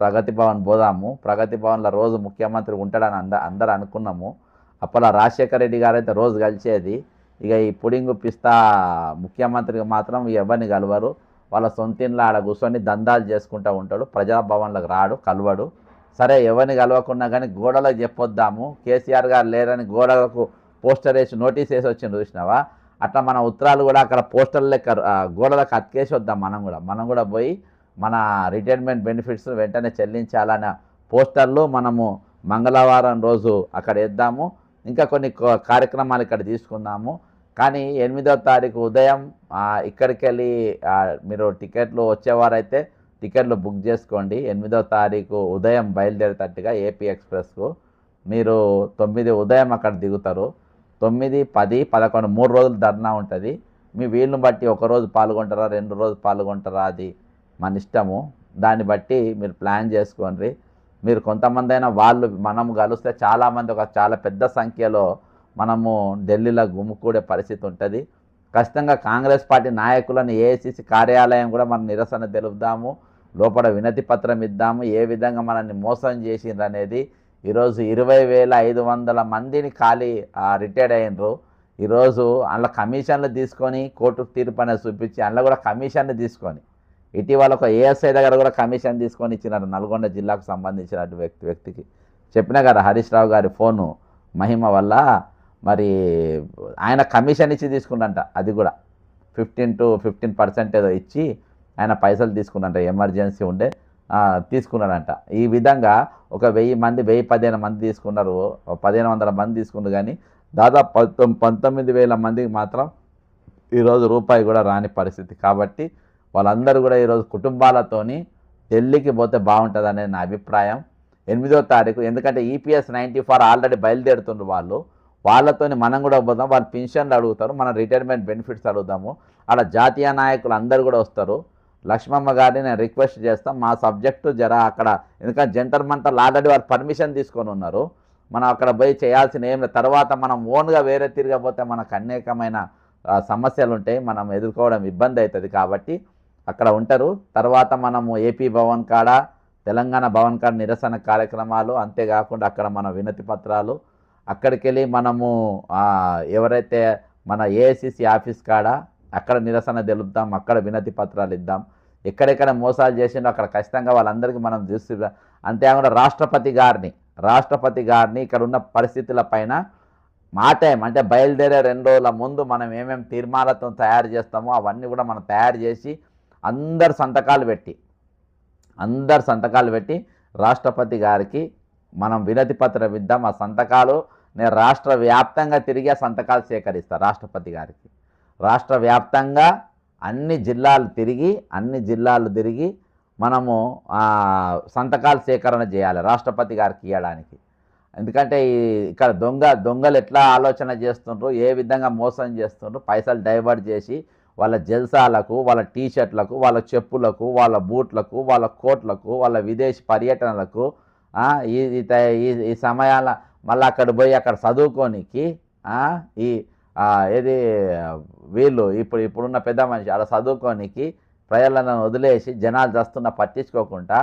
ప్రగతి భవన్ పోదాము. ప్రగతి భవన్లో రోజు ముఖ్యమంత్రి ఉంటాడని అంద అందరు అనుకున్నాము. అప్పట్లో రాజశేఖర రెడ్డి గారు అయితే రోజు కలిసేది. ఇక ఈ పుడింగు పిస్తా ముఖ్యమంత్రికి మాత్రం ఎవరిని కలవరు. వాళ్ళ సొంతింట్లో ఆడ కూర్చొని దందాలు చేసుకుంటూ ఉంటాడు. ప్రజాభవన్లకు రాడు కలవడు. సరే ఎవరిని కలవకున్నా కానీ గోడలకు చెప్పొద్దాము. కేసీఆర్ గారు లేరని గోడలకు పోస్టర్ వేసి నోటీస్ వేసి వచ్చింది చూసినావా? అట్లా మన ఉత్తరాలు కూడా అక్కడ పోస్టర్ లెక్క గోడలకు అతికేసి వద్దాం మనం కూడా. మనం కూడా పోయి మన రిటైర్మెంట్ బెనిఫిట్స్ వెంటనే చెల్లించాలనే పోస్టర్లు మనము మంగళవారం రోజు అక్కడ ఇద్దాము ఇంకా కొన్ని కార్యక్రమాలు ఇక్కడ తీసుకుందాము. కానీ ఎనిమిదో తారీఖు ఉదయం ఇక్కడికి వెళ్ళి మీరు టికెట్లు వచ్చేవారైతే టికెట్లు బుక్ చేసుకోండి. ఎనిమిదో తారీఖు ఉదయం బయలుదేరేటట్టుగా ఏపీ ఎక్స్ప్రెస్కు. మీరు తొమ్మిది ఉదయం అక్కడ దిగుతారు. తొమ్మిది పది పదకొండు మూడు రోజులు ధర్నా ఉంటుంది. మీ వీలుని బట్టి ఒక రోజు పాల్గొంటారా రెండు రోజులు పాల్గొంటారా అది మన ఇష్టము దాన్ని బట్టి మీరు ప్లాన్ చేసుకోండి. మీరు కొంతమంది అయినా వాళ్ళు మనం కలిస్తే చాలామంది ఒక చాలా పెద్ద సంఖ్యలో మనము ఢిల్లీలో గుమ్ముకూడే పరిస్థితి ఉంటుంది. ఖచ్చితంగా కాంగ్రెస్ పార్టీ నాయకులను ఏఐసిసి కార్యాలయం కూడా మనం నిరసన తెలుపుదాము. లోపల వినతి పత్రం ఇద్దాము. ఏ విధంగా మనల్ని మోసం చేసిండ్రు అనేది ఈరోజు ఇరవై వేల ఐదు వందల మందిని ఖాళీ రిటైర్డ్ అయినరు. ఈరోజు అందులో కమిషన్లు తీసుకొని కోర్టు తీర్పు అనేది చూపించి అందులో కూడా కమిషన్లు తీసుకొని ఇటీవల ఒక ఏఎస్ఐ దగ్గర కూడా కమిషన్ తీసుకొని ఇచ్చినారు నల్గొండ జిల్లాకు సంబంధించిన వ్యక్తి వ్యక్తికి. చెప్పినా కదా హరీష్ రావు గారి ఫోను మహిమ వల్ల మరి ఆయన కమిషన్ ఇచ్చి తీసుకున్నంట అది కూడా. ఫిఫ్టీన్ టు ఫిఫ్టీన్ పర్సెంట్ ఏదో ఇచ్చి ఆయన పైసలు తీసుకున్నంట ఎమర్జెన్సీ ఉండే తీసుకున్నాడంట. ఈ విధంగా ఒక వెయ్యి మంది వెయ్యి పదిహేను మంది తీసుకున్నారు ఓ పదిహేను వందల మంది తీసుకున్నారు కానీ దాదాపు పంతొమ్మిది వేల మందికి మాత్రం ఈరోజు రూపాయి కూడా రాని పరిస్థితి. కాబట్టి వాళ్ళందరూ కూడా ఈరోజు కుటుంబాలతోని ఢిల్లీకి పోతే బాగుంటుంది అనేది నా అభిప్రాయం. ఎనిమిదో తారీఖు ఎందుకంటే ఈపీఎస్ నైంటీ ఫోర్ ఆల్రెడీ బయలుదేరుతుండ్రు వాళ్ళు. వాళ్ళతోని మనం కూడా పోదాం వాళ్ళు పెన్షన్లు అడుగుతారు మన రిటైర్మెంట్ బెనిఫిట్స్ అడుగుతాము అక్కడ జాతీయ నాయకులు అందరు కూడా వస్తారు. లక్ష్మమ్మ గారిని నేను రిక్వెస్ట్ చేస్తాం మా సబ్జెక్టు జర అక్కడ ఎందుకంటే జంటర్ మంటలు ఆల్రెడీ వాళ్ళు పర్మిషన్ తీసుకొని ఉన్నారు. మనం అక్కడ పోయి చేయాల్సిన ఏం లేదు. తర్వాత మనం ఓన్గా వేరే తిరగపోతే మనకు అనేకమైన సమస్యలు ఉంటాయి మనం ఎదుర్కోవడం ఇబ్బంది అవుతుంది కాబట్టి అక్కడ ఉంటారు. తర్వాత మనము ఏపీ భవన్ కాడ తెలంగాణ భవన్ కాడ నిరసన కార్యక్రమాలు అంతేకాకుండా అక్కడ మన వినతి పత్రాలు. అక్కడికి వెళ్ళి మనము ఎవరైతే మన ఏఐసిసి ఆఫీస్ కాడ అక్కడ నిరసన తెలుపుతాం అక్కడ వినతి పత్రాలు ఇద్దాం. ఎక్కడెక్కడ మోసాలు చేసిండో అక్కడ ఖచ్చితంగా వాళ్ళందరికీ మనం దృష్టి అంతేకాకుండా రాష్ట్రపతి గారిని రాష్ట్రపతి గారిని ఇక్కడ ఉన్న పరిస్థితుల పైన మా టైం అంటే బయలుదేరే రెండు రోజుల ముందు మనం ఏమేమి తీర్మానాలతో తయారు చేస్తామో అవన్నీ కూడా మనం తయారు చేసి అందరు సంతకాలు పెట్టి అందరు సంతకాలు పెట్టి రాష్ట్రపతి గారికి మనం వినతి పత్రం ఇద్దాం. ఆ సంతకాలు నేను రాష్ట్ర వ్యాప్తంగా తిరిగి ఆ సంతకాలు సేకరిస్తాను రాష్ట్రపతి గారికి. రాష్ట్ర వ్యాప్తంగా అన్ని జిల్లాలు తిరిగి అన్ని జిల్లాలు తిరిగి మనము సంతకాలు సేకరణ చేయాలి రాష్ట్రపతి గారికి ఇవ్వడానికి ఎందుకంటే ఈ ఇక్కడ దొంగ దొంగలు ఎట్లా ఆలోచన చేస్తుండ్రు ఏ విధంగా మోసం చేస్తుండ్రు పైసలు డైవర్ట్ చేసి వాళ్ళ జల్సాలకు వాళ్ళ టీషర్ట్లకు వాళ్ళ చెప్పులకు వాళ్ళ బూట్లకు వాళ్ళ కోట్లకు వాళ్ళ విదేశీ పర్యటనలకు ఈ ఈ సమయాల మళ్ళీ అక్కడ పోయి అక్కడ చదువుకోనికి ఈ ఏది వీళ్ళు ఇప్పుడు ఇప్పుడున్న పెద్ద మనిషి అలా చదువుకోనికి ప్రజలను వదిలేసి జనాలు చస్తున్న పట్టించుకోకుండా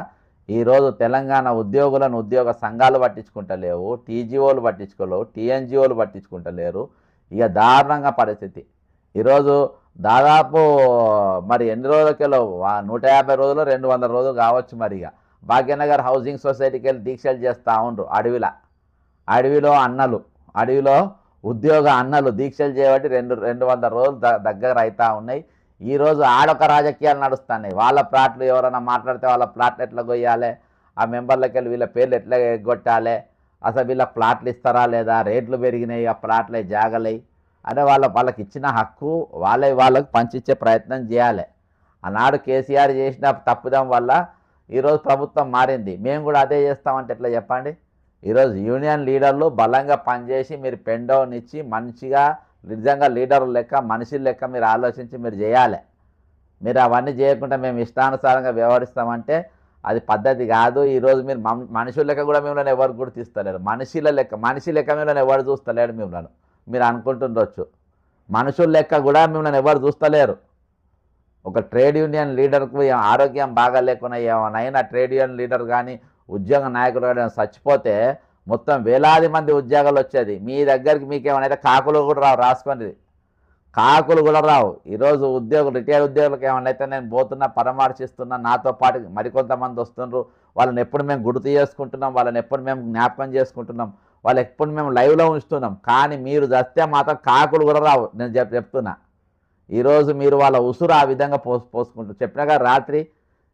ఈరోజు తెలంగాణ ఉద్యోగులను ఉద్యోగ సంఘాలు పట్టించుకుంటలేవు టీజీఓలు పట్టించుకోలేవు టీఎన్జిఓలు పట్టించుకుంటలేరు. ఇక దారుణంగా పరిస్థితి. ఈరోజు దాదాపు మరి ఎన్ని రోజులకెళ్ళో నూట యాభై రోజులు రెండు వందల రోజులు కావచ్చు మరి ఇక. భాగ్యనగర్ హౌసింగ్ సొసైటీకి వెళ్ళి దీక్షలు చేస్తూ ఉండ్రు అడవిలో. అడవిలో అన్నలు అడవిలో ఉద్యోగ అన్నలు దీక్షలు చేయబట్టి రెండు రెండు వందల రోజులు దగ్గర అవుతూ ఉన్నాయి. ఈరోజు ఆడొక రాజకీయాలు నడుస్తున్నాయి. వాళ్ళ ప్లాట్లు ఎవరైనా మాట్లాడితే వాళ్ళ ప్లాట్లు ఎట్లా కొయ్యాలి? ఆ మెంబర్లకి వెళ్ళి వీళ్ళ పేర్లు ఎట్లా ఎగ్గొట్టాలి అసలు వీళ్ళ ప్లాట్లు ఇస్తారా లేదా? రేట్లు పెరిగినాయి ఆ ప్లాట్లే జాగలై. అదే వాళ్ళ వాళ్ళకి ఇచ్చిన హక్కు వాళ్ళే వాళ్ళకు పంచిచ్చే ప్రయత్నం చేయాలి. ఆనాడు కేసీఆర్ చేసిన తప్పుదం వల్ల ఈరోజు ప్రభుత్వం మారింది. మేము కూడా అదే చేస్తామంటే ఎట్లా చెప్పండి? ఈరోజు యూనియన్ లీడర్లు బలంగా పనిచేసి మీరు పెండోనిచ్చి మంచిగా నిజంగా లీడర్లు లెక్క మనిషి లెక్క మీరు ఆలోచించి మీరు చేయాలి. మీరు అవన్నీ చేయకుండా మేము ఇష్టానుసారంగా వ్యవహరిస్తామంటే అది పద్ధతి కాదు. ఈరోజు మీరు మం- మనుషుల లెక్క కూడా మిమ్మల్ని ఎవరు గుర్తిస్తలేరు. మనుషుల లెక్క మనిషి లెక్క మిమ్మల్ని ఎవరు చూస్తలేరు మిమ్మల్ని. మీరు అనుకుంటుండొచ్చు. మనుషుల లెక్క కూడా మిమ్మల్ని ఎవరు చూస్తలేరు. ఒక ట్రేడ్ యూనియన్ లీడర్కు ఆరోగ్యం బాగా లేకుండా ఏమైనా ట్రేడ్ యూనియన్ లీడర్ కానీ ఉద్యోగ నాయకులు కానీ చచ్చిపోతే మొత్తం వేలాది మంది ఉద్యోగాలు వచ్చేది. మీ దగ్గరికి మీకేమైనా కాకులు కూడా రావు రాసుకోండి కాకులు కూడా రావు. ఈరోజు ఉద్యోగులు రిటైర్ ఉద్యోగులకు ఏమైనా అయితే నేను పోతున్నా పరామర్శిస్తున్నా నాతో పాటు మరికొంతమంది వస్తున్నారు వాళ్ళని ఎప్పుడు మేము గుర్తు చేసుకుంటున్నాం వాళ్ళని ఎప్పుడు మేము జ్ఞాపకం చేసుకుంటున్నాం. వాళ్ళు ఎప్పుడు మేము లైవ్లో ఉంచుతున్నాం. కానీ మీరు చస్తే మాత్రం కాకులు కూడా రావు. నేను చెప్ చెప్తున్నా. ఈరోజు మీరు వాళ్ళ ఉసురు ఆ విధంగా పోసు పోసుకుంటారు చెప్పినగా రాత్రి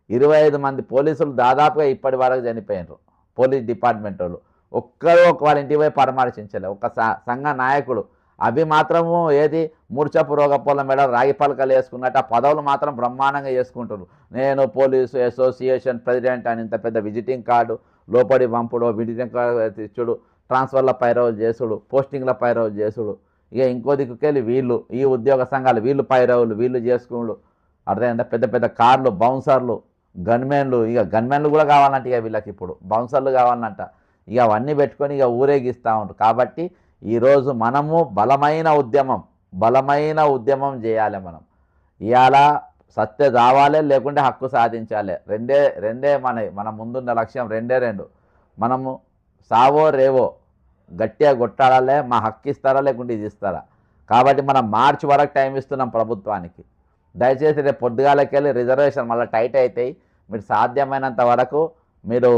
ఇరవై ఐదు మంది పోలీసులు దాదాపుగా ఇప్పటి వరకు చనిపోయినారు. పోలీస్ డిపార్ట్మెంట్ వాళ్ళు. ఒక్కరు ఒక వాళ్ళ ఇంటికి పోయి పరామర్శించలే. ఒక సంఘ నాయకుడు. అవి మాత్రము ఏది? మూర్చపు రోగపోల మెడ రాగి పలకలు వేసుకున్నట్టు ఆ పదవులు మాత్రం బ్రహ్మాండంగా చేసుకుంటారు నేను పోలీసు అసోసియేషన్ ప్రెసిడెంట్ అని ఇంత పెద్ద విజిటింగ్ కార్డు లోపడి పంపుడు విజిటింగ్ కార్డు ఇచ్చుడు ట్రాన్స్ఫర్ల పైరవులు చేసుడు పోస్టింగ్ల పైరవులు చేసుడు. ఇక ఇంకో దిక్కుకెళ్ళి వీళ్ళు ఈ ఉద్యోగ సంఘాలు వీళ్ళు పైరవులు వీళ్ళు చేసుకున్నాడు అర్థమైందా? పెద్ద పెద్ద కార్లు బౌన్సర్లు గన్మెన్లు ఇక గన్మెన్లు కూడా కావాలంట ఇక వీళ్ళకి ఇప్పుడు. బౌన్సర్లు కావాలంట. ఇక అవన్నీ పెట్టుకొని ఇక ఊరేగిస్తూ ఉంటారు కాబట్టి ఈరోజు మనము బలమైన ఉద్యమం బలమైన ఉద్యమం చేయాలి మనం. ఇవాళ సత్య రావాలి లేకుంటే హక్కు సాధించాలి. రెండే రెండే మన మన ముందున్న లక్ష్యం రెండే రెండు. మనము సావో రేవో గట్టిగా కొట్టాడాలే మా హక్కు ఇస్తారా లేకుంటే ఇది ఇస్తారా? కాబట్టి మనం మార్చి వరకు టైం ఇస్తున్నాం ప్రభుత్వానికి. దయచేసి రేపు పొద్దుగాలకెళ్ళి రిజర్వేషన్ మళ్ళీ టైట్ అవుతాయి మీరు సాధ్యమైనంత వరకు మీరు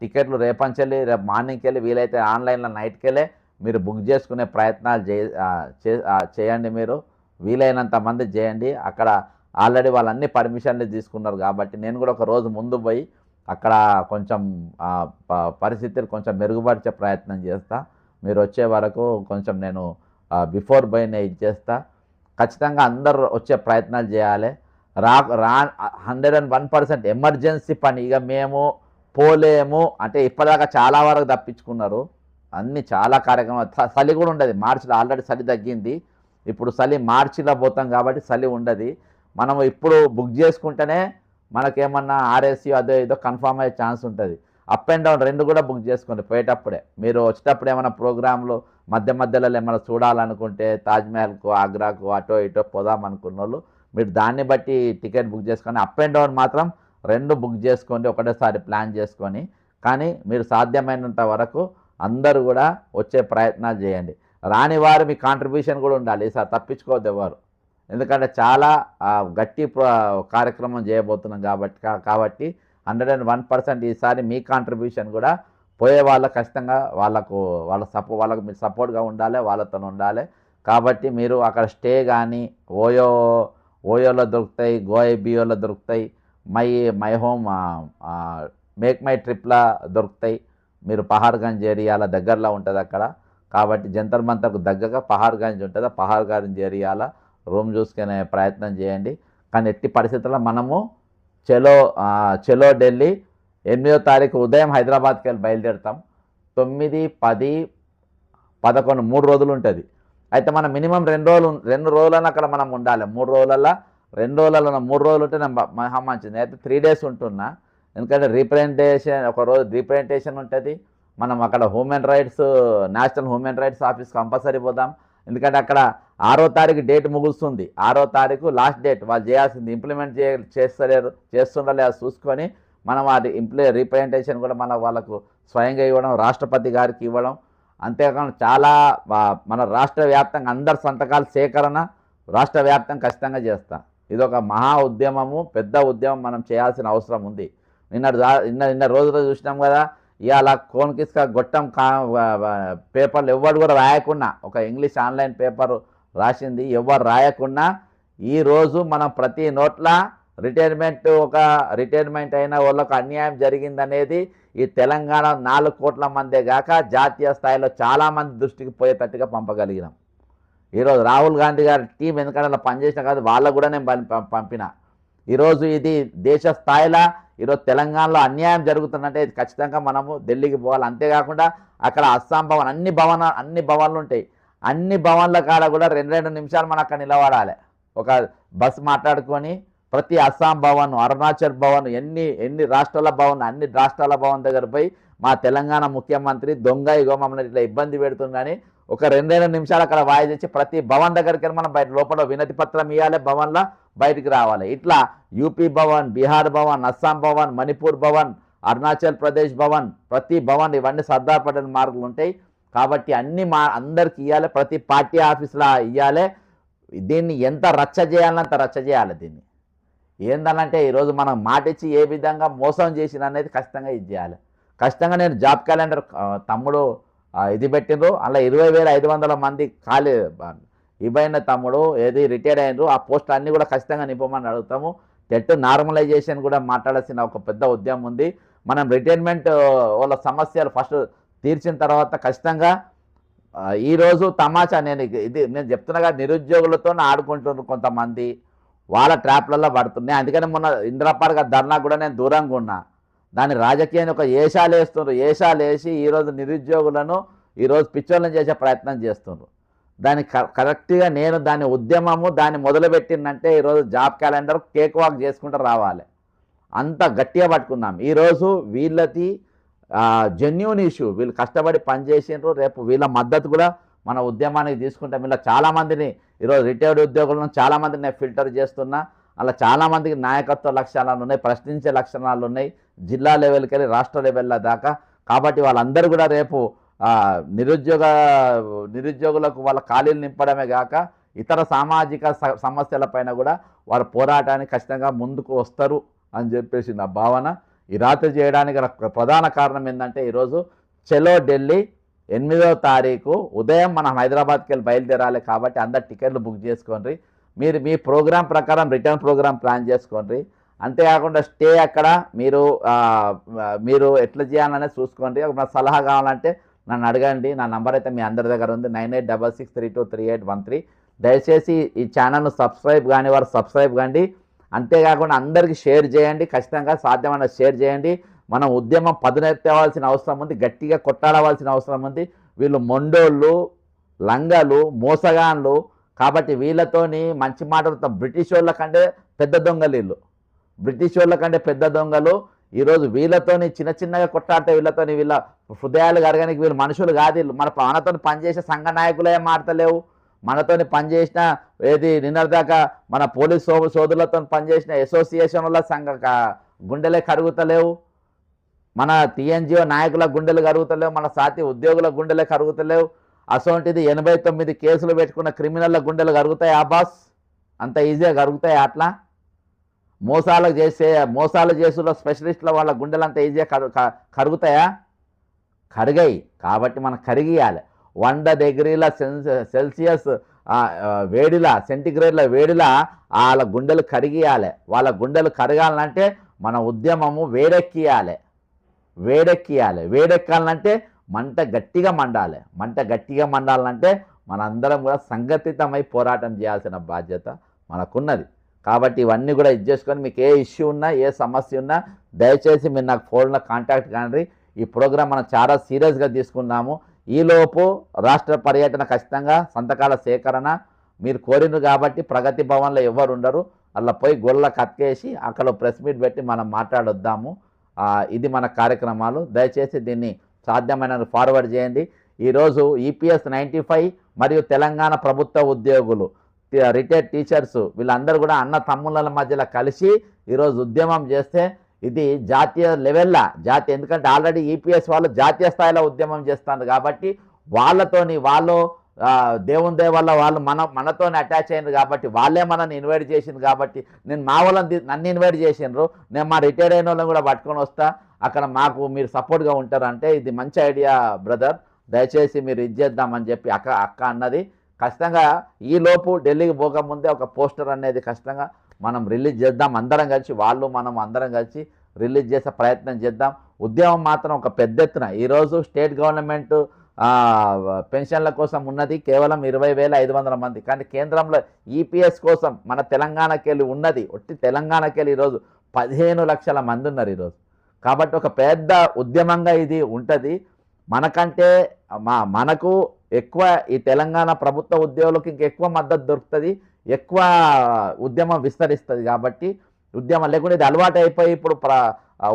టికెట్లు రేపంచెళ్ళి రేపు మార్నింగ్కి వెళ్ళి వీలైతే ఆన్లైన్లో నైట్కి వెళ్ళి మీరు బుక్ చేసుకునే ప్రయత్నాలు చే చే- చేయండి మీరు. వీలైనంత మంది చేయండి. అక్కడ ఆల్రెడీ వాళ్ళన్ని పర్మిషన్లు తీసుకున్నారు కాబట్టి నేను కూడా ఒక రోజు ముందు పోయి అక్కడ కొంచెం పరిస్థితులు ప- కొంచెం మెరుగుపరిచే ప్రయత్నం చేస్తా. మీరు వచ్చే వరకు కొంచెం నేను బిఫోర్ పోయి నేను ఇది ఖచ్చితంగా అందరు వచ్చే ప్రయత్నాలు చేయాలి. రా రా hundred and one percent emergency పని. ఇక మేము పోలేము. అంటే ఇప్పటిదాకా చాలా వరకు తప్పించుకున్నారు. అన్ని చాలా కార్యక్రమాలు. చలి కూడా ఉండదు. మార్చిలో ఆల్రెడీ చలి తగ్గింది. ఇప్పుడు చలి మార్చిలో పోతాం కాబట్టి చలి ఉండదు. మనం ఇప్పుడు బుక్ చేసుకుంటేనే మనకేమన్నా ఆర్ఎస్సీ అదో ఏదో కన్ఫామ్ అయ్యే ఛాన్స్ ఉంటుంది. అప్ అండ్ డౌన్ రెండు కూడా బుక్ చేసుకోండి పోయేటప్పుడే. మీరు వచ్చేటప్పుడు ఏమైనా ప్రోగ్రాంలు మధ్య మధ్యలో ఏమైనా చూడాలనుకుంటే తాజ్మహల్కు ఆగ్రాకు అటో ఇటో పోదాం అనుకున్న వాళ్ళు మీరు దాన్ని బట్టి టికెట్ బుక్ చేసుకొని అప్ అండ్ డౌన్ మాత్రం రెండు బుక్ చేసుకోండి ఒకటేసారి ప్లాన్ చేసుకొని. కానీ మీరు సాధ్యమైనంత వరకు అందరూ కూడా వచ్చే ప్రయత్నాలు చేయండి. రాని వారు మీ కాంట్రిబ్యూషన్ కూడా ఉండాలి. ఈసారి తప్పించుకోవద్దు ఎవరు. ఎందుకంటే చాలా గట్టి ప్ర- కార్యక్రమం చేయబోతున్నాం కాబట్టి కా- కాబట్టి హండ్రెడ్ అండ్ వన్ పర్సెంట్ ఈసారి మీ కాంట్రిబ్యూషన్ కూడా పోయే వాళ్ళకు ఖచ్చితంగా వాళ్ళకు వాళ్ళ సపో వాళ్ళకు మీరు సపోర్ట్గా ఉండాలి వాళ్ళతో ఉండాలి. కాబట్టి మీరు అక్కడ స్టే కానీ ఓయో ఓయోలో దొరుకుతాయి గోఐబియోలో దొరుకుతాయి my my home make my ట్రిప్లా దొరుకుతాయి. మీరు పహార్గంజ్ ఏరియాల దగ్గరలో ఉంటుంది అక్కడ. కాబట్టి జంతర్ మంతర్కు దగ్గరగా పహార్గంజ్ ఉంటుంది పహార్గంజ్ ఏరియాలో రూమ్ చూసుకునే ప్రయత్నం చేయండి. కానీ ఎట్టి పరిస్థితుల్లో మనము చెలో చెలో ఢిల్లీ ఎనిమిదో తారీఖు ఉదయం హైదరాబాద్కి వెళ్ళి బయలుదేరుతాం. తొమ్మిది పది పదకొండు మూడు రోజులు ఉంటుంది. అయితే మనం మినిమం రెండు రోజులు రెండు రోజులన్నా అక్కడ మనం ఉండాలి. మూడు రోజులల్లో రెండు రోజులలో మూడు రోజులు ఉంటే నేను మహా మంచిది. అయితే త్రీ డేస్ ఉంటున్నా. ఎందుకంటే రీప్రజెంటేషన్ ఒక రోజు రీప్రజెంటేషన్ ఉంటుంది. మనం అక్కడ human rights national human rights office compulsory పోదాం. ఎందుకంటే అక్కడ ఆరో తారీఖు డేట్ ముగుస్తుంది. ఆరో తారీఖు లాస్ట్ డేట్. వాళ్ళు చేయాల్సింది ఇంప్లిమెంట్ చే చేస్తలేరు చేస్తుండో లేదా చూసుకొని మనం అది ఇంప్లే రీప్రజెంటేషన్ కూడా మన వాళ్ళకు స్వయంగా ఇవ్వడం రాష్ట్రపతి గారికి ఇవ్వడం. అంతేకాకుండా చాలా మన రాష్ట్ర వ్యాప్తంగా అందరి సంతకాల సేకరణ రాష్ట్ర వ్యాప్తంగా ఖచ్చితంగా చేస్తాం. ఇది ఒక మహా ఉద్యమము పెద్ద ఉద్యమం మనం చేయాల్సిన అవసరం ఉంది. నిన్న నిన్న నిన్న రోజులో చూసినాం కదా ఇవాళ కోన్కిస్క గొట్టం కా పేపర్లు ఎవరు కూడా రాయకుండా ఒక ఇంగ్లీష్ ఆన్లైన్ పేపర్ రాసింది ఎవరు రాయకుండా ఈరోజు మనం ప్రతి నోట్ల రిటైర్మెంట్ ఒక రిటైర్మెంట్ అయిన వాళ్ళకు అన్యాయం జరిగిందనేది ఈ తెలంగాణ నాలుగు కోట్ల మందే కాక జాతీయ స్థాయిలో చాలామంది దృష్టికి పోయేటట్టుగా పంపగలిగినాం. ఈరోజు రాహుల్ గాంధీ గారి టీం ఎందుకంటే అలా పనిచేసిన కాదు వాళ్ళకు కూడా నేను పం- పంపిన. ఈరోజు ఇది దేశ స్థాయిలో ఈరోజు తెలంగాణలో అన్యాయం జరుగుతుందంటే ఖచ్చితంగా మనము ఢిల్లీకి పోవాలి. అంతేకాకుండా అక్కడ అస్సాం భవన్ అన్ని భవన అన్ని భవన్లు ఉంటాయి. అన్ని భవన్ల కాడ కూడా రెండు రెండు నిమిషాలు మనం అక్కడ నిలబడాలి. ఒక బస్ మాట్లాడుకొని ప్రతి అస్సాం భవన్ అరుణాచల్ భవన్ ఎన్ని ఎన్ని రాష్ట్రాల భవన్ అన్ని రాష్ట్రాల భవన్ దగ్గర పోయి మా తెలంగాణ ముఖ్యమంత్రి దొంగ ఇగో మమ్మల్ని ఇట్లా ఇబ్బంది పెడుతుందని ఒక రెండైన నిమిషాలు అక్కడ వాయిస్ ఇచ్చి ప్రతి భవన్ దగ్గరికి వెళ్ళి మనం బయట లోపల వినతి పత్రం ఇవ్వాలి భవన్లో బయటికి రావాలి. ఇట్లా యూపీ భవన్ బీహార్ భవన్ అస్సాం భవన్ మణిపూర్ భవన్ అరుణాచల్ ప్రదేశ్ భవన్ ప్రతి భవన్ ఇవన్నీ సర్దార్ పటేల్ మార్కులు ఉంటాయి. కాబట్టి అన్ని మా అందరికి ఇవ్వాలి ప్రతి పార్టీ ఆఫీస్లో ఇవ్వాలి. దీన్ని ఎంత రచ్చ చేయాలంత రచ్చ చేయాలి దీన్ని. ఏందనంటే ఈరోజు మనం మాట ఇచ్చి ఏ విధంగా మోసం చేసిన అనేది ఖచ్చితంగా ఇది చేయాలి. ఖచ్చితంగా నేను జాబ్ క్యాలెండర్ తమ్ముడు ఇది పెట్టిండ్రు. అలా ఇరవై వేల ఐదు వందల మంది ఖాళీ ఇవ్వైన తమ్ముడు ఏది రిటైర్ అయినరు ఆ పోస్ట్ అన్నీ కూడా ఖచ్చితంగా నింపమని అడుగుతాము. టెట్ నార్మలైజేషన్ కూడా మాట్లాడాల్సిన ఒక పెద్ద ఉద్యమం ఉంది. మనం రిటైర్మెంట్ వాళ్ళ సమస్యలు ఫస్ట్ తీర్చిన తర్వాత ఖచ్చితంగా ఈరోజు తమాషా నేను ఇది నేను చెప్తున్నాగా నిరుద్యోగులతో ఆడుకుంటున్నారు కొంతమంది. వాళ్ళ ట్రాప్లలో పడుతున్నాయి అందుకని మొన్న ఇంద్రపార్క ధర్నా కూడా నేను దూరంగా ఉన్నా. దాని రాజకీయాన్ని ఒక ఏషాలు వేస్తున్నారు ఏషాలు వేసి ఈరోజు నిరుద్యోగులను ఈరోజు పిచ్చోళ్ళని చేసే ప్రయత్నం చేస్తున్నారు దాని క- కరెక్ట్గా నేను దాని ఉద్యమము దాన్ని మొదలుపెట్టిందంటే ఈరోజు జాబ్ క్యాలెండర్ కేక్ వాక్ చేసుకుంటూ రావాలి. అంత గట్టిగా పట్టుకుందాం. ఈరోజు వీళ్ళది జెన్యున్ ఇష్యూ వీళ్ళు కష్టపడి పనిచేసిండ్రు రేపు వీళ్ళ మద్దతు కూడా మన ఉద్యమానికి తీసుకుంటాం. ఇలా చాలామందిని ఈరోజు రిటైర్డ్ ఉద్యోగులను చాలామందిని నేను ఫిల్టర్ చేస్తున్నా. అలా చాలామందికి నాయకత్వ లక్షణాలు ఉన్నాయి ప్రశ్నించే లక్షణాలు ఉన్నాయి. జిల్లా లెవెల్కి వెళ్ళి రాష్ట్ర లెవెల్ల దాకా. కాబట్టి వాళ్ళందరూ కూడా రేపు నిరుద్యోగ నిరుద్యోగులకు వాళ్ళ ఖాళీలు నింపడమే కాక ఇతర సామాజిక స- సమస్యలపైన కూడా వారు పోరాటానికి ఖచ్చితంగా ముందుకు వస్తారు అని చెప్పేసి నా భావన. ఈ రాత్రి చేయడానికి ప్రధాన కారణం ఏంటంటే ఈరోజు చెలో ఢిల్లీ ఎనిమిదవ తారీఖు ఉదయం మనం హైదరాబాద్కి వెళ్ళి బయలుదేరాలి కాబట్టి అందరు టికెట్లు బుక్ చేసుకోండి మీరు మీ ప్రోగ్రాం ప్రకారం రిటర్న్ ప్రోగ్రాం ప్లాన్ చేసుకోండి అంతేకాకుండా స్టే అక్కడ. మీరు మీరు ఎట్లా చేయాలనేది చూసుకోండి. ఒక సలహా కావాలంటే నన్ను అడగండి. నా నంబర్ అయితే మీ అందరి దగ్గర ఉంది. Nine eight double six three two three eight one three. దయచేసి ఈ ఛానల్ను సబ్స్క్రైబ్ కాని వారు సబ్స్క్రైబ్ కండి. అంతేకాకుండా అందరికీ షేర్ చేయండి. ఖచ్చితంగా సాధ్యమైన షేర్ చేయండి. మనం ఉద్యమం పదునెత్తవలసిన అవసరం ఉంది. గట్టిగా కొట్టాడవలసిన అవసరం ఉంది. వీళ్ళు మొండోళ్ళు లంగలు మోసగాన్లు కాబట్టి వీళ్ళతోని మంచి మాటలతో బ్రిటిష్ వాళ్ళ కంటే పెద్ద దొంగలు వీళ్ళు. బ్రిటిష్ వాళ్ళ కంటే పెద్ద దొంగలు ఈరోజు వీళ్ళతోని చిన్న చిన్నగా కొట్లాడితే వీళ్ళతోని వీళ్ళ హృదయాలు కరగడానికి వీళ్ళు మనుషులు కాదు మన మనతో పనిచేసే సంఘ నాయకులే మారతలేవు. మనతోని పనిచేసిన ఏది నిన్నదాకా మన పోలీస్ సో సోదరులతో పనిచేసిన అసోసియేషన్ వల్ల సంఘ గుండెలే కరుగుతలేవు. మన టీఎన్జిఓ నాయకుల గుండెలు కరుగుతలేవు మన సాతి ఉద్యోగుల గుండెలే కరుగుతలేవు. అసోంటిది ఎనభై తొమ్మిది కేసులు పెట్టుకున్న క్రిమినల్ల గుండెలు కరుగుతాయి ఆ బాస్? అంత ఈజీగా కరుగుతాయి అట్లా? మోసాలు చేసే మోసాలు చేసులో స్పెషలిస్టుల వాళ్ళ గుండెలంతా ఈజీగా కరు కరుగుతాయా? కరిగాయి. కాబట్టి మనం కరిగియాలి. వంద డిగ్రీల సెల్సియస్ వేడిలా సెంటిగ్రేడ్ల వేడిలా వాళ్ళ గుండెలు కరిగియాలి. వాళ్ళ గుండెలు కరగాలంటే మన ఉద్యమము వేడెక్కియాలి. వేడెక్కియాలి. వేడెక్కాలంటే మంట గట్టిగా మండాలి. మంట గట్టిగా మండాలంటే మనందరం కూడా సంఘటితమై పోరాటం చేయాల్సిన బాధ్యత మనకున్నది. కాబట్టి ఇవన్నీ కూడా ఇది చేసుకొని మీకు ఏ ఇష్యూ ఉన్నా ఏ సమస్య ఉన్నా దయచేసి మీరు నాకు ఫోన్లో కాంటాక్ట్ కానీ ఈ ప్రోగ్రాం మనం చాలా సీరియస్గా తీసుకున్నాము ఈలోపు రాష్ట్ర పర్యటన ఖచ్చితంగా సంతకాల సేకరణ. మీరు కోరినరు కాబట్టి ప్రగతి భవన్లో ఎవరు ఉండరు. అలా పోయి గొల్ల కత్కేసి అక్కడ ప్రెస్ మీట్ పెట్టి మనం మాట్లాడొద్దాము. ఇది మన కార్యక్రమాలు. దయచేసి దీన్ని సాధ్యమైన ఫార్వర్డ్ చేయండి. ఈరోజు ఈపీఎస్ నైంటీ ఫైవ్ మరియు తెలంగాణ ప్రభుత్వ ఉద్యోగులు రిటైర్డ్ టీచర్స్ వీళ్ళందరూ కూడా అన్న తమ్ముళ్ళ మధ్యలో కలిసి ఈరోజు ఉద్యమం చేస్తే ఇది జాతీయ లెవెల్లా. జాతీయ ఎందుకంటే ఆల్రెడీ ఈపీఎస్ వాళ్ళు జాతీయ స్థాయిలో ఉద్యమం చేస్తారు కాబట్టి వాళ్ళతోని వాళ్ళు దేవుని దయ వల్ల వాళ్ళు మన మనతో అటాచ్ అయ్యారు కాబట్టి వాళ్ళే మనల్ని ఇన్వైట్ చేసింది కాబట్టి నేను మా వాళ్ళని నన్ను ఇన్వైట్ చేసిండ్రు. నేను మా రిటైర్డ్ అయిన వాళ్ళని కూడా పట్టుకొని వస్తా. అక్కడ మాకు మీరు సపోర్ట్గా ఉంటారు అంటే ఇది మంచి ఐడియా బ్రదర్ దయచేసి మీరు ఇది చేద్దామని చెప్పి అక్క అక్క అన్నది. ఖచ్చితంగా ఈ లోపు ఢిల్లీకి పోకముందే ఒక పోస్టర్ అనేది ఖచ్చితంగా మనం రిలీజ్ చేద్దాం. అందరం కలిసి వాళ్ళు మనం అందరం కలిసి రిలీజ్ చేసే ప్రయత్నం చేద్దాం. ఉద్యమం మాత్రం ఒక పెద్ద ఎత్తున. ఈరోజు స్టేట్ గవర్నమెంట్ పెన్షన్ల కోసం ఉన్నది కేవలం ఇరవై వేల ఐదు వందల మంది. కానీ కేంద్రంలో ఈపీఎస్ కోసం మన తెలంగాణకెళ్ళి ఉన్నది ఒట్టి తెలంగాణకెళ్ళి ఈరోజు పదిహేను లక్షల మంది ఉన్నారు ఈరోజు కాబట్టి ఒక పెద్ద ఉద్యమంగా ఇది ఉంటుంది. మనకంటే మా మనకు ఎక్కువ ఈ తెలంగాణ ప్రభుత్వ ఉద్యోగులకు ఇంకెక్కువ మద్దతు దొరుకుతుంది ఎక్కువ ఉద్యమం విస్తరిస్తుంది కాబట్టి ఉద్యమం లేకుండా ఇది అలవాటు అయిపోయి ఇప్పుడు ప్ర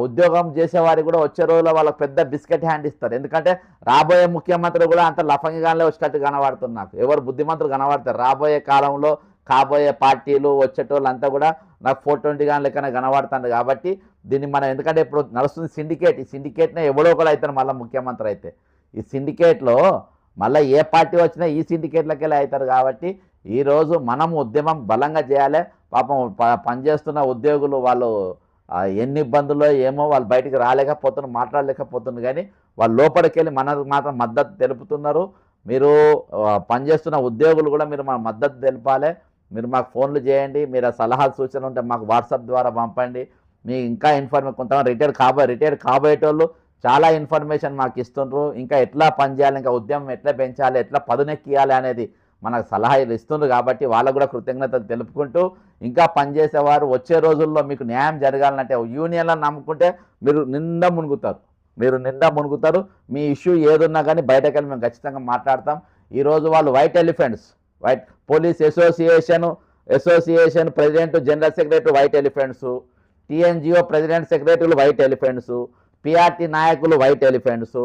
ఉద్యోగం చేసేవారికి కూడా వచ్చే రోజుల్లో వాళ్ళకి పెద్ద బిస్కెట్ హ్యాండ్ ఇస్తారు. ఎందుకంటే రాబోయే ముఖ్యమంత్రి కూడా అంత లఫంగిగానే వచ్చేటట్టు కనబడుతుంది నాకు. ఎవరు బుద్ధిమంతులు కనబడతారు. రాబోయే కాలంలో కాబోయే పార్టీలు వచ్చేటోళ్ళు అంతా కూడా నాకు ఫోర్ ట్వంటీ గాని లెక్కన కనబడుతుంది కాబట్టి దీన్ని మనం ఎందుకంటే ఇప్పుడు నడుస్తుంది సిండికేట్. ఈ సిండికేట్నే ఎవడో కూడా అవుతారు మళ్ళీ ముఖ్యమంత్రి అయితే. ఈ సిండికేట్లో మళ్ళీ ఏ పార్టీ వచ్చినా ఈ సిండికేట్లకి వెళ్ళి అవుతారు కాబట్టి ఈరోజు మనం ఉద్యమం బలంగా చేయాలి. పాపం ప- పనిచేస్తున్న ఉద్యోగులు వాళ్ళు ఎన్ని ఇబ్బందుల్లో ఏమో వాళ్ళు బయటికి రాలేకపోతున్నారు మాట్లాడలేకపోతున్నారు కానీ వాళ్ళు లోపలికి వెళ్ళి మనకు మాత్రం మద్దతు తెలుపుతున్నారు. మీరు పనిచేస్తున్న ఉద్యోగులు కూడా మీరు మన మద్దతు తెలపాలి. మీరు మాకు ఫోన్లు చేయండి మీరు సలహా సూచనలు ఉంటే మాకు వాట్సాప్ ద్వారా పంపండి. మీ ఇంకా ఇన్ఫర్మేషన్ కొంతమంది రిటైర్ కాబోయే రిటైర్ కాబోయేటోళ్ళు చాలా ఇన్ఫర్మేషన్ మాకు ఇస్తుండ్రు. ఇంకా ఎట్లా పనిచేయాలి ఇంకా ఉద్యమం ఎట్లా పెంచాలి ఎట్లా పదునెక్కియాలి అనేది మనకు సలహాలు ఇస్తుండ్రు కాబట్టి వాళ్ళకు కూడా కృతజ్ఞతలు తెలుపుకుంటూ ఇంకా పనిచేసేవారు వచ్చే రోజుల్లో మీకు న్యాయం జరగాలంటే యూనియన్లను నమ్ముకుంటే మీరు నిండా మునుగుతారు. మీరు నిండా మునుగుతారు. మీ ఇష్యూ ఏదున్నా కానీ బయటకెళ్ళి మేము ఖచ్చితంగా మాట్లాడతాం. ఈరోజు వాళ్ళు white elephants white police association association president general secretary white elephants TNGO president సెక్రటరీలు వైట్ ఎలిఫెంట్స్ పిఆర్టీ నాయకులు వైట్ ఎలిఫెంట్స్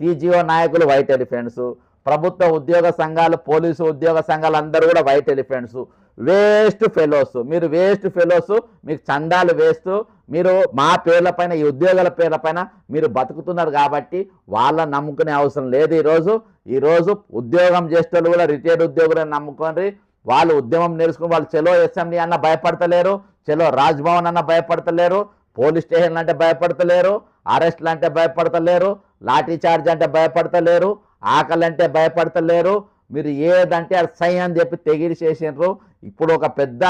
టీజీఓ నాయకులు వైట్ ఎలిఫెంట్స్ ప్రభుత్వ ఉద్యోగ సంఘాలు పోలీసు ఉద్యోగ సంఘాలు అందరూ కూడా వైట్ ఎలిఫెంట్స్. వేస్ట్ ఫెలోస్ మీరు వేస్ట్ ఫెలోస్ మీకు చందాలు వేస్తూ మీరు మా పేర్ల పైన ఈ ఉద్యోగాల పేర్ల పైన మీరు బతుకుతున్నారు కాబట్టి వాళ్ళని నమ్ముకునే అవసరం లేదు ఈరోజు. ఈరోజు ఉద్యోగం చేసేటోళ్ళు కూడా రిటైర్డ్ ఉద్యోగులను నమ్ముకొని వాళ్ళు ఉద్యమం నేర్చుకుని వాళ్ళు చెలో అసెంబ్లీ అన్న భయపడతలేరు చెలో రాజ్భవన్ అన్న భయపడతలేరు పోలీస్ స్టేషన్ అంటే భయపడతలేరు. అరెస్ట్లు అంటే భయపడతలేరు లాఠీ చార్జ్ అంటే భయపడతలేరు ఆకలి అంటే భయపడతలేరు మీరు ఏదంటే అది సై అని చెప్పి తెగిరి చేసినారు ఇప్పుడు ఒక పెద్ద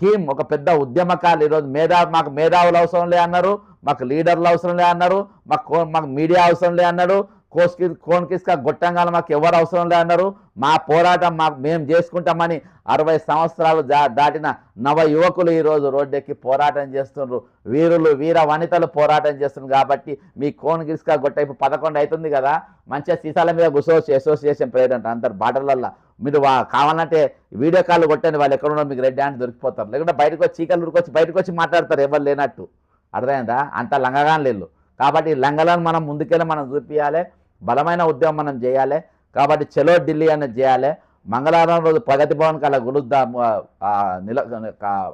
టీం ఒక పెద్ద ఉద్యమకాలు ఈరోజు మేధా మాకు మేధావులు అవసరం లే అన్నారు మాకు లీడర్లు అవసరం లే అన్నారు మాకు మాకు మీడియా అవసరం లే అన్నారు కోస్కి కోన్కిస్కా గొట్టంగాలు మాకు ఎవరు అవసరం లేదన్నారు మా పోరాటం మాకు మేము చేసుకుంటామని అరవై సంవత్సరాలు దా దాటిన నవ యువకులు ఈరోజు రోడ్డెక్కి పోరాటం చేస్తున్నారు వీరులు వీర వనితలు పోరాటం చేస్తున్నారు కాబట్టి మీ కోనగిరిస్కా గొట్ట ఇప్పుడు పదకొండు అవుతుంది కదా. మంచిగా సీసాల మీద కూర్చోవచ్చు అసోసియేషన్ ప్రెసిడెంట్ అందరు బాటలల్లో. మీరు కావాలంటే వీడియో కాల్ కొట్టండి వాళ్ళు ఎక్కడ ఉన్నారో మీకు రెడ్ హ్యాండ్ దొరికిపోతారు. లేకుంటే బయటకు వచ్చి చీకలు ఉరికొచ్చి బయటకు వచ్చి మాట్లాడతారు ఎవరు లేనట్టు. అర్థమైందా? అంత లంగగానే లేళ్ళు కాబట్టి లంగలను మనం ముందుకెళ్ళి మనం చూపించాలి బలమైన ఉద్యమం మనం చేయాలి. కాబట్టి చలో ఢిల్లీ అనేది చేయాలి. మంగళవారం రోజు ప్రగతి భవన్కి అలా గులుద్దాము నిల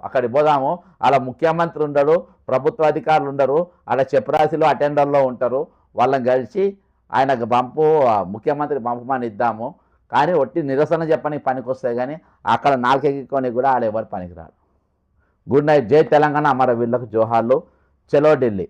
అక్కడికి పోదాము. అలా ముఖ్యమంత్రి ఉండరు ప్రభుత్వ అధికారులు ఉండరు అలా చెప్పురాశిలో అటెండర్లో ఉంటారు. వాళ్ళని కలిసి ఆయనకు పంపు ముఖ్యమంత్రి పంపమని ఇద్దాము. కానీ ఒట్టి నిరసన చెప్పని పనికి వస్తాయి కానీ అక్కడ నాలుకెక్కొని కూడా ఆడ ఎవరు పనికిరారు. Good night. జై తెలంగాణ. అమర వీళ్ళకు జోహార్లు. చలో ఢిల్లీ.